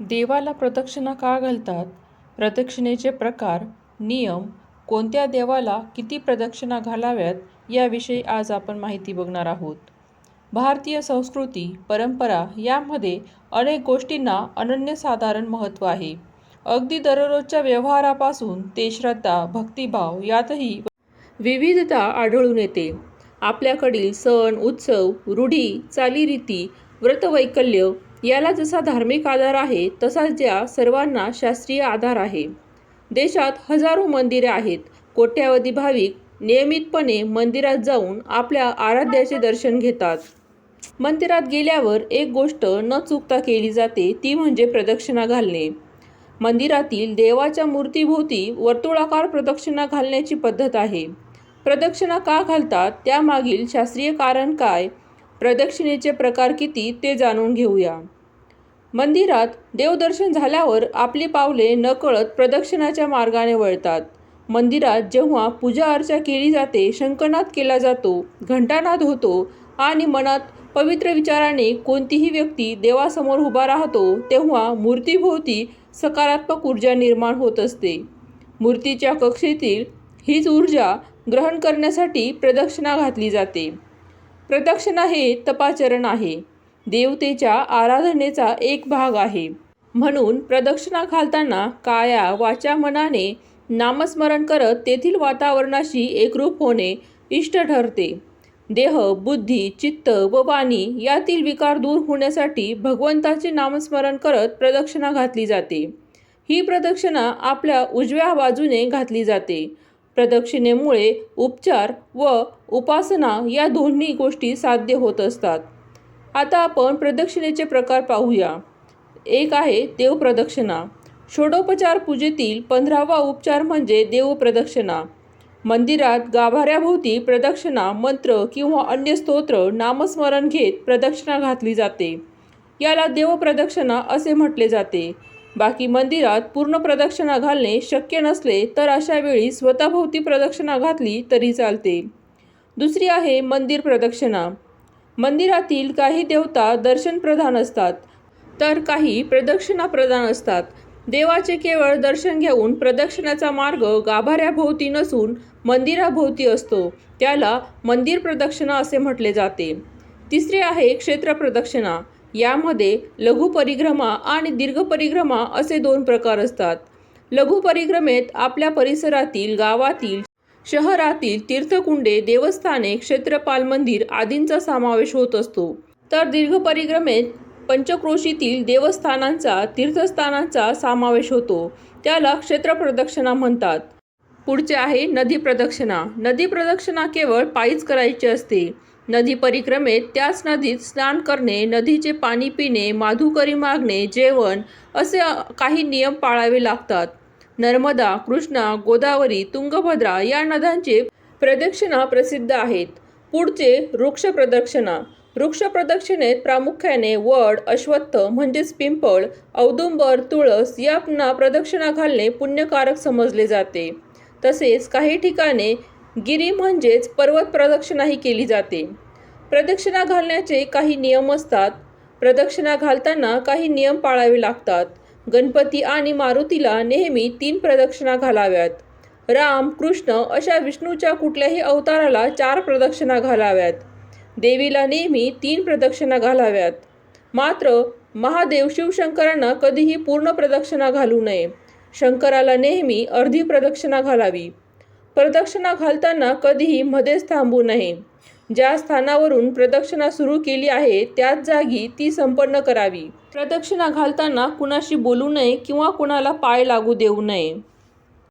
देवाला प्रदक्षिणा का घालतात? प्रदक्षिणेचे प्रकार नियम कोणत्या देवाला किती प्रदक्षिणा घालाव्यात याविषयी आज आपण माहिती बघणार आहोत. भारतीय संस्कृती परंपरा यामध्ये अनेक गोष्टींना अनन्यसाधारण महत्त्व आहे. अगदी दररोजच्या व्यवहारापासून ते श्रद्धा भक्तिभाव यातही विविधता आढळून येते. आपल्याकडील सण उत्सव रूढी चालीरीती व्रतवैकल्य याला जसा धार्मिक आधार आहे तसाच या सर्वांना शास्त्रीय आधार आहे. देशात हजारो मंदिरे आहेत. कोट्यावधी भाविक नियमितपणे मंदिरात जाऊन आपल्या आराध्याचे दर्शन घेतात. मंदिरात गेल्यावर एक गोष्ट न चुकता केली जाते ती म्हणजे प्रदक्षिणा घालणे. मंदिरातील देवाच्या मूर्तीभोवती वर्तुळाकार प्रदक्षिणा घालण्याची पद्धत आहे. प्रदक्षिणा का घालतात त्यामागील शास्त्रीय कारण काय? प्रदक्षिणेचे प्रकार किती ते जाणून घेऊया. मंदिरात देवदर्शन झाल्यावर आपली पावले नकळत प्रदक्षिणाच्या मार्गाने वळतात. मंदिरात जेव्हा पूजा अर्चा केली जाते शंकनाद केला जातो घंटानाद होतो आणि मनात पवित्र विचाराने कोणतीही व्यक्ती देवासमोर उभा राहतो तेव्हा मूर्तीभोवती सकारात्मक ऊर्जा निर्माण होत असते. मूर्तीच्या कक्षेतील हीच ऊर्जा ग्रहण करण्यासाठी प्रदक्षिणा घातली जाते. प्रदक्षिणा हे तपाचरण आहे. देवतेच्या आराधनेचा एक भाग आहे. म्हणून प्रदक्षिणा घालताना काया वाचा मनाने नामस्मरण करत तेथील वातावरणाशी एकरूप होणे इष्ट ठरते. देह बुद्धी चित्त व वाणी यातील विकार दूर होण्यासाठी भगवंताचे नामस्मरण करत प्रदक्षिणा घातली जाते. ही प्रदक्षिणा आपल्या उजव्या बाजूने घातली जाते. प्रदक्षिणेमुळे उपचार व उपासना या दोन्ही गोष्टी साध्य होत असतात. आता आपण प्रदक्षिणेचे प्रकार पाहूया. एक आहे देवप्रदक्षिणा. षोडोपचार पूजेतील पंधरावा उपचार म्हणजे देवप्रदक्षिणा. मंदिरात गाभाऱ्याभोवती प्रदक्षिणा मंत्र किंवा अन्य स्तोत्र नामस्मरण घेत प्रदक्षिणा घातली जाते. याला देवप्रदक्षिणा असे म्हटले जाते. बाकी मंदिरात पूर्ण प्रदक्षिणा घालणे शक्य नसले तर अशा वेळी स्वतःभोवती प्रदक्षिणा घातली तरी चालते. दुसरी आहे मंदिर प्रदक्षिणा. मंदिरातील काही देवता दर्शन प्रधान असतात. तर काही प्रदक्षिणा प्रधान असतात. देवाचे केवळ दर्शन घेऊन प्रदक्षिणाचा मार्ग गाभाऱ्याभोवती नसून मंदिराभोवती असतो. त्याला मंदिर प्रदक्षिणा असे म्हटले जाते. तिसरे आहे क्षेत्र प्रदक्षिणा. यामध्ये लघु परिक्रमा आणि दीर्घ परिक्रमा असे दोन प्रकार असतात. लघु परिक्रमेत आपल्या परिसरातील गावातील शहरातील तीर्थकुंडे देवस्थाने क्षेत्रपाल मंदिर आदींचा समावेश होत असतो. तर दीर्घ परिक्रमेत पंचक्रोशीतील देवस्थानांचा तीर्थस्थानांचा समावेश होतो. त्याला क्षेत्र प्रदक्षिणा म्हणतात. पुढचे आहे नदी प्रदक्षिणा. नदी प्रदक्षिणा केवळ पायीच करायची असते. नदी परिक्रमेत त्याच नदीत स्नान करणे नदीचे पाणी पिणे माधुकरी मागणे जेवण असे काही नियम पाळावे लागतात. नर्मदा कृष्णा गोदावरी तुंगभद्रा या नद्यांचे प्रदक्षिणा प्रसिद्ध आहेत. पुढचे वृक्ष प्रदक्षिणा. वृक्ष प्रदक्षिणेत प्रामुख्याने वड अश्वत्थ म्हणजेच पिंपळ औदुंबर तुळस यांना प्रदक्षिणा घालणे पुण्यकारक समजले जाते. तसेच काही ठिकाणे गिरी म्हणजेच पर्वत प्रदक्षिणाही केली जाते. प्रदक्षिणा घालण्याचे काही नियम असतात. प्रदक्षिणा घालताना काही नियम पाळावे लागतात. गणपती आणि मारुतीला नेहमी तीन प्रदक्षिणा घालाव्यात. राम कृष्ण अशा विष्णूच्या कुठल्याही अवताराला चार प्रदक्षिणा घालाव्यात. देवीला नेहमी तीन प्रदक्षिणा घालाव्यात. मात्र महादेव शिवशंकरांना कधीही पूर्ण प्रदक्षिणा घालू नये. शंकराला नेहमी अर्धी प्रदक्षिणा घालावी. प्रदक्षिणा घालताना कधीही मध्येच थांबू नये. ज्या स्थानावरून प्रदक्षिणा सुरू केली आहे त्याच जागी ती संपन्न करावी. प्रदक्षिणा घालताना कुणाशी बोलू नये किंवा कुणाला पाय लागू देऊ नये.